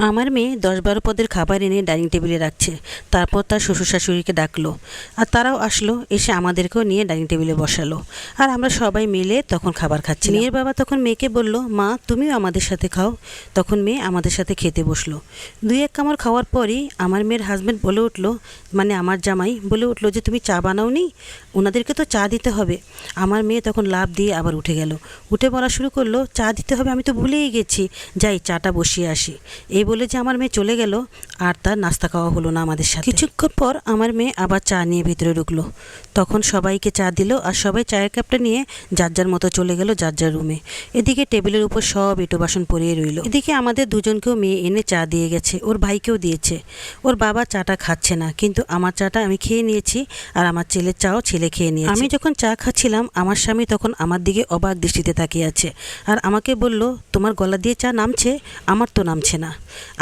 আমার মেয়ে দশ বারো পদের খাবার এনে ডাইনিং টেবিলে রাখছে। তারপর তার শ্বশুর শাশুড়িকে ডাকলো। আর তারাও আসলো, এসে আমাদেরকেও নিয়ে ডাইনিং টেবিলে বসালো। আর আমরা সবাই মিলে তখন খাবার খাচ্ছি মেয়ের বাবা তখন মেয়েকে বলল, মা, তুমিও আমাদের সাথে খাও। তখন মেয়ে আমাদের সাথে খেতে বসল। দুই এক কামড় খাওয়ার পরই আমার মেয়ের হাজব্যান্ড বলে উঠল মানে আমার জামাই বলে উঠল যে তুমি চা বানাওনি? ওনাদেরকে তো চা দিতে হবে। আমার মেয়ে তখন লাভ দিয়ে আবার উঠে গেল। উঠে বলা শুরু করল, চা দিতে হবে, আমি তো ভুলেই গেছি। যাই, চাটা বসিয়ে আসি। এই বলে যে আমার মেয়ে চলে গেল, আর তার নাস্তা খাওয়া হলো না আমাদের সাথে। কিছুক্ষণ পর আমার মেয়ে আবার চা নিয়ে ভিতরে ঢুকলো। তখন সবাইকে চা দিল আর সবাই চায়ের কাপটা নিয়ে যার যার মতো চলে গেল যার যার রুমে। এদিকে টেবিলের উপর সব এটো বাসন পরিয়ে রইল। এদিকে আমাদের দুজনকেও মেয়ে এনে চা দিয়ে গেছে, ওর ভাইকেও দিয়েছে। ওর বাবা চাটা খাচ্ছে না, কিন্তু আমার চাটা আমি খেয়ে নিয়েছি আর আমার ছেলের চাও ছেলে খেয়ে নিয়েছে। আমি যখন চা খাচ্ছিলাম, আমার স্বামী তখন আমার দিকে অবাক দৃষ্টিতে তাকিয়ে আছে। আর আমাকে বলল, তোমার গলা দিয়ে চা নামছে? আমার তো নামছে না।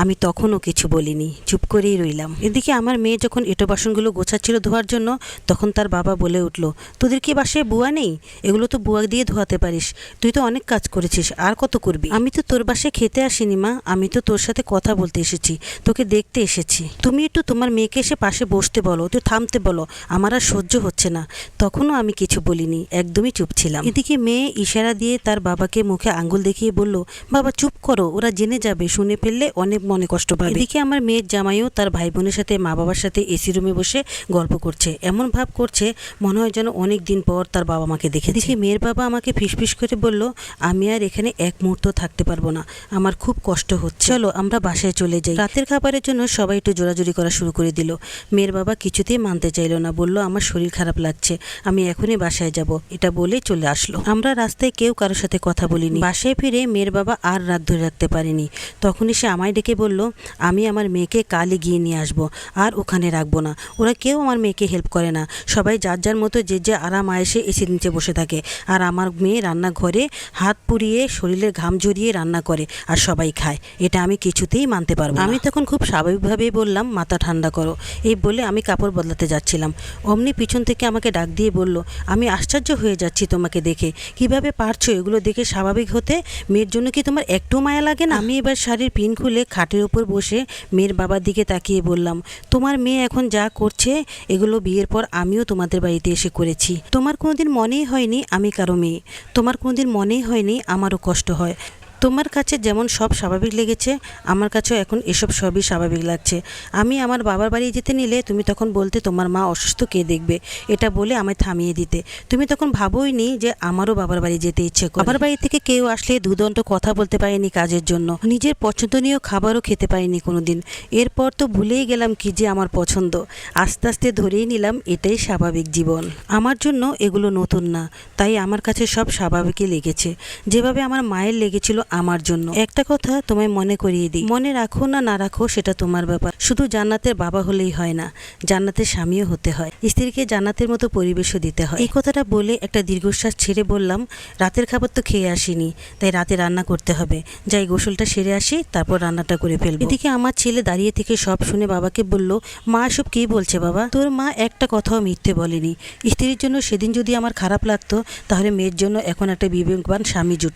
আমি তখনও কিছু বলিনি, চুপ করেই রইলাম। এদিকে আমার মেয়ে যখন এটো বাসনগুলো গোছাচ্ছিল ধোয়ার জন্য, তখন তার বাবা বলে উঠল, তোদের কি বাসায় বুয়া নেই? এগুলো তো বুয়া দিয়ে ধোয়াতে পারিস। তুই তো অনেক কাজ করেছিস, আর কত করবি? আমি তো তোর বাসায় খেতে আসিনি, মা। আমি তো তোর সাথে কথা বলতে এসেছি, তোকে দেখতে এসেছি। তুমি একটু তোমার মেয়েকে এসে পাশে বসতে বলো তুই থামতে বলো। আমার আর সহ্য হচ্ছে না। তখনও আমি কিছু বলিনি, একদমই চুপ ছিলাম। এদিকে মেয়ে ইশারা দিয়ে তার বাবাকে মুখে আঙ্গুল দেখিয়ে বলল, বাবা, চুপ করো, ওরা জেনে যাবে, শুনে ফেললে অনেক মনে কষ্ট পাবে। এদিকে আমার মেয়ের জামাইও তার ভাই বোনের সাথে মা বাবার সাথে এসি রুমে বসে গল্প করছে। এমন ভাব করছে মনে হয় যেন অনেক দিন পর তার বাবা মাকে দেখে দেখে মেয়ের বাবা আমাকে ফিসফিস করে বলল আমি আর এখানে এক মুহূর্ত থাকতে পারব না। আমার খুব কষ্ট হচ্ছে। চলো আমরা বাসায় চলে যাই। রাতের খাবারের জন্য সবাই একটু জোরাজুরি করা শুরু করে দিল। মেয়ের বাবা কিছুতেই মানতে চাইলো না বলল আমার শরীর খারাপ লাগছে। আমি এখনই বাসায় যাব। এটা বলে চলে আসলো। আমরা রাস্তায় কেউ কারোর সাথে কথা বলিনি। বাসায় ফিরে মেয়ের বাবা আর রাত ধরে রাখতে পারেনি। তখনই সে আমায় ডেকে বলল আমি আমার মেয়েকে কালই গিয়ে নিয়ে আসব আর ওখানে রাখব না। ওরা কেউ আমার মেয়েকে হেল্প করে না। সবাই যার যার মতো যে যে আরাম আয়েসে এসির নিচে বসে থাকে। আর আমার মেয়ে রান্নাঘরে হাত পুড়িয়ে শরীরের ঘাম জড়িয়ে রান্না করে আর সবাই খায়। এটা আমি কিছুতেই মানতে পারব আমি তখন খুব স্বাভাবিকভাবেই বললাম মাথা ঠান্ডা করো। এই বলে আমি কাপড় বদলাতে যাচ্ছিলাম। অমনি পিছন থেকে আমাকে ডাক দিয়ে বলল আমি আশ্চর্য হয়ে যাচ্ছি তোমাকে দেখে। কীভাবে পারছ এগুলো দেখে স্বাভাবিক হতে? মেয়ের জন্য কি তোমার একটু মায়া লাগে না? আমি এবার শাড়ির পিন খুলে খাটের উপর বসে মেয়ের বাবার দিকে তাকিয়ে বললাম, তোমার মেয়ে এখন যা করছে, এগুলো বিয়ের পর আমিও তোমাদের বাড়িতে এসে করেছি। তোমার কোনোদিন মনেই হয়নি আমি কারও মেয়ে। তোমার কোনোদিন মনেই হয়নি আমারও কষ্ট হয়। তোমার কাছে যেমন সব স্বাভাবিক লেগেছে, আমার কাছেও এখন এসব সবই স্বাভাবিক লাগছে। আমি আমার বাবার বাড়ি যেতে নিলে তুমি তখন বলতে তোমার মা অসুস্থ, কে দেখবে? এটা বলে আমায় থামিয়ে দিতে। তুমি তখন ভাবোই নি যে আমারও বাবার বাড়ি যেতে ইচ্ছে করে। বাবার বাড়ি থেকে কেউ আসলে দুদণ্ড কথা বলতে পারেনি কাজের জন্য। নিজের পছন্দনীয় খাবারও খেতে পারিনি কোনোদিন। এরপর তো ভুলেই গেলাম কি যে আমার পছন্দ। আস্তে আস্তে ধরেই নিলাম এটাই স্বাভাবিক জীবন। আমার জন্য এগুলো নতুন না, তাই আমার কাছে সব স্বাভাবিকই লেগেছে। যেভাবে আমার মায়ের লেগেছিল আমার জন্য। একটা কথা তোমায় মনে করিয়ে দিই। মনে রাখো না না রাখো সেটা তোমার ব্যাপার। শুধু জান্নাতের বাবা হলেই হয় না, জান্নাতের স্বামীও হতে হয়। স্ত্রীকে জান্নাতের মতো পরিবেশও দিতে হয়। এই কথাটা বলে একটা দীর্ঘশ্বাস ছেড়ে বললাম, রাতের খাবার তো খেয়ে আসিনি, তাই রাতে রান্না করতে হবে। যাই গোসলটা সেরে আসি, তারপর রান্নাটা করে ফেলব। এদিকে আমার ছেলে দাঁড়িয়ে থেকে সব শুনে বাবাকে বলল, মা সব কি বলছে বাবা? তোর মা একটা কথাও মিথ্যে বলেনি। স্ত্রীর জন্য সেদিন যদি আমার খারাপ লাগতো, তাহলে মেয়ের জন্য এখন একটা বিবেকবান স্বামী জুট